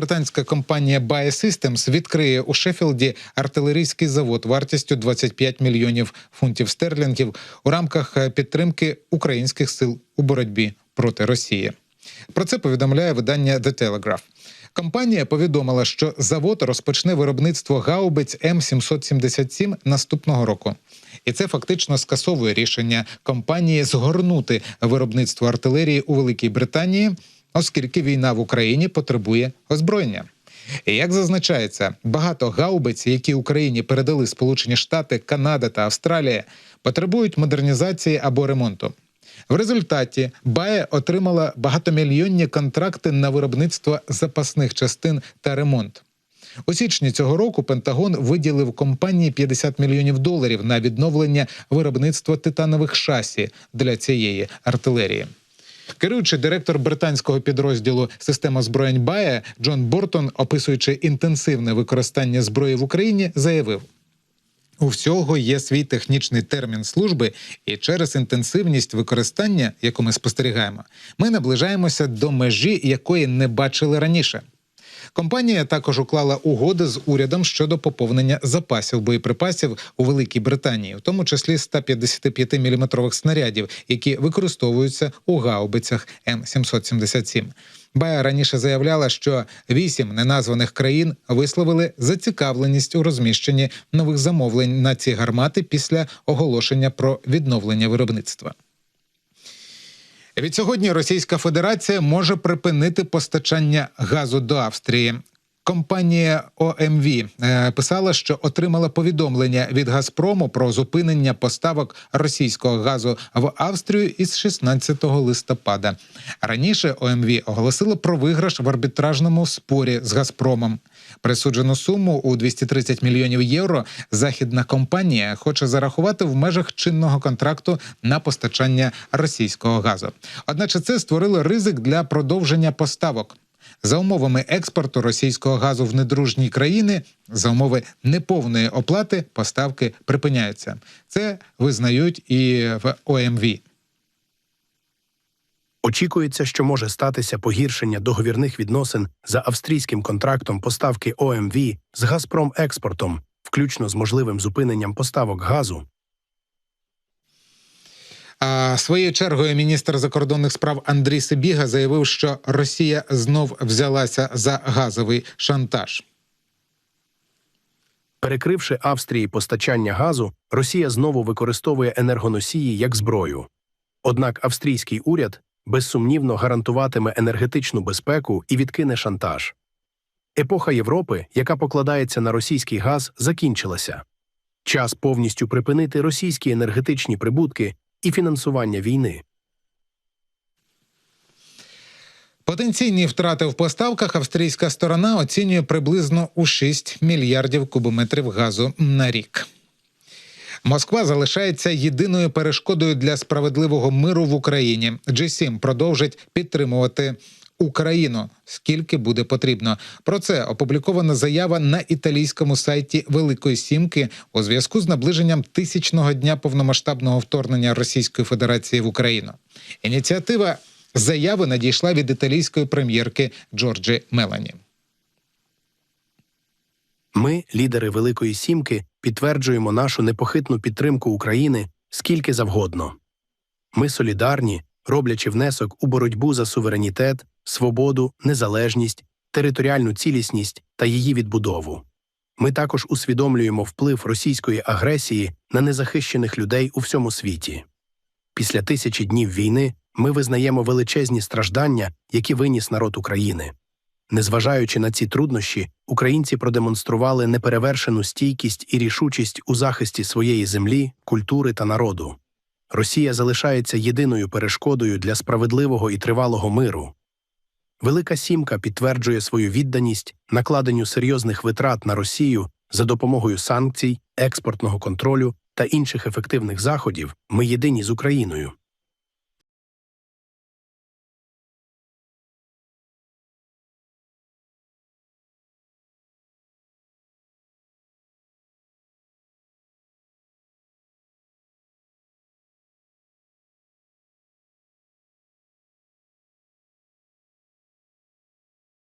британська компанія Bae Systems відкриє у Шеффілді артилерійський завод вартістю 25 мільйонів фунтів стерлінгів у рамках е, підтримки українських сил у боротьбі проти Росії. Про це повідомляє видання The Telegraph. Компанія повідомила, що завод розпочне виробництво гаубиць М777 наступного року. І це фактично скасовує рішення компанії згорнути виробництво артилерії у Великій Британії, оскільки війна в Україні потребує озброєння. І як зазначається, багато гаубиць, які Україні передали Сполучені Штати, Канада та Австралія, потребують модернізації або ремонту. В результаті Бає отримала багатомільйонні контракти на виробництво запасних частин та ремонт. У січні цього року Пентагон виділив компанії 50 мільйонів доларів на відновлення виробництва титанових шасі для цієї артилерії. Керуючий директор британського підрозділу система озброєнь Бая Джон Бортон, описуючи інтенсивне використання зброї в Україні, заявив. У всього є свій технічний термін служби, і через інтенсивність використання, яку ми спостерігаємо, ми наближаємося до межі, якої не бачили раніше. Компанія також уклала угоди з урядом щодо поповнення запасів боєприпасів у Великій Британії, в тому числі 155 мм снарядів, які використовуються у гаубицях М777. Бая раніше заявляла, що вісім неназваних країн висловили зацікавленість у розміщенні нових замовлень на ці гармати після оголошення про відновлення виробництва. Від сьогодні Російська Федерація може припинити постачання газу до Австрії. Компанія ОМВ е, писала, що отримала повідомлення від Газпрому про зупинення поставок російського газу в Австрію із 16 листопада. Раніше ОМВ оголосила про виграш в арбітражному спорі з Газпромом. Присуджену суму у 230 мільйонів євро західна компанія хоче зарахувати в межах чинного контракту на постачання російського газу. Одначе це створило ризик для продовження поставок. За умовами експорту російського газу в недружні країни, за умови неповної оплати поставки припиняються. Це визнають і в ОМВ. Очікується, що може статися погіршення договірних відносин за австрійським контрактом поставки ОМВ з Газпром експортом, включно з можливим зупиненням поставок газу. А своєю чергою міністр закордонних справ Андрій Сибіга заявив, що Росія знов взялася за газовий шантаж. Перекривши Австрії постачання газу, Росія знову використовує енергоносії як зброю. Однак австрійський уряд безсумнівно гарантуватиме енергетичну безпеку і відкине шантаж. Епоха Європи, яка покладається на російський газ, закінчилася. Час повністю припинити російські енергетичні прибутки і фінансування війни. Потенційні втрати в поставках австрійська сторона оцінює приблизно у 6 мільярдів кубометрів газу на рік. Москва залишається єдиною перешкодою для справедливого миру в Україні. G7 продовжить підтримувати Україну скільки буде потрібно. Про це опублікована заява на італійському сайті Великої Сімки у зв'язку з наближенням тисячного дня повномасштабного вторгнення Російської Федерації в Україну. Ініціатива заяви надійшла від італійської прем'єрки Джорджі Мелані. Ми, лідери Великої Сімки, підтверджуємо нашу непохитну підтримку України скільки завгодно. Ми солідарні, роблячи внесок у боротьбу за суверенітет, свободу, незалежність, територіальну цілісність та її відбудову. Ми також усвідомлюємо вплив російської агресії на незахищених людей у всьому світі. Після тисячі днів війни ми визнаємо величезні страждання, які виніс народ України. Незважаючи на ці труднощі, українці продемонстрували неперевершену стійкість і рішучість у захисті своєї землі, культури та народу. Росія залишається єдиною перешкодою для справедливого і тривалого миру. Велика Сімка підтверджує свою відданість накладенню серйозних витрат на Росію за допомогою санкцій, експортного контролю та інших ефективних заходів. Ми єдині з Україною.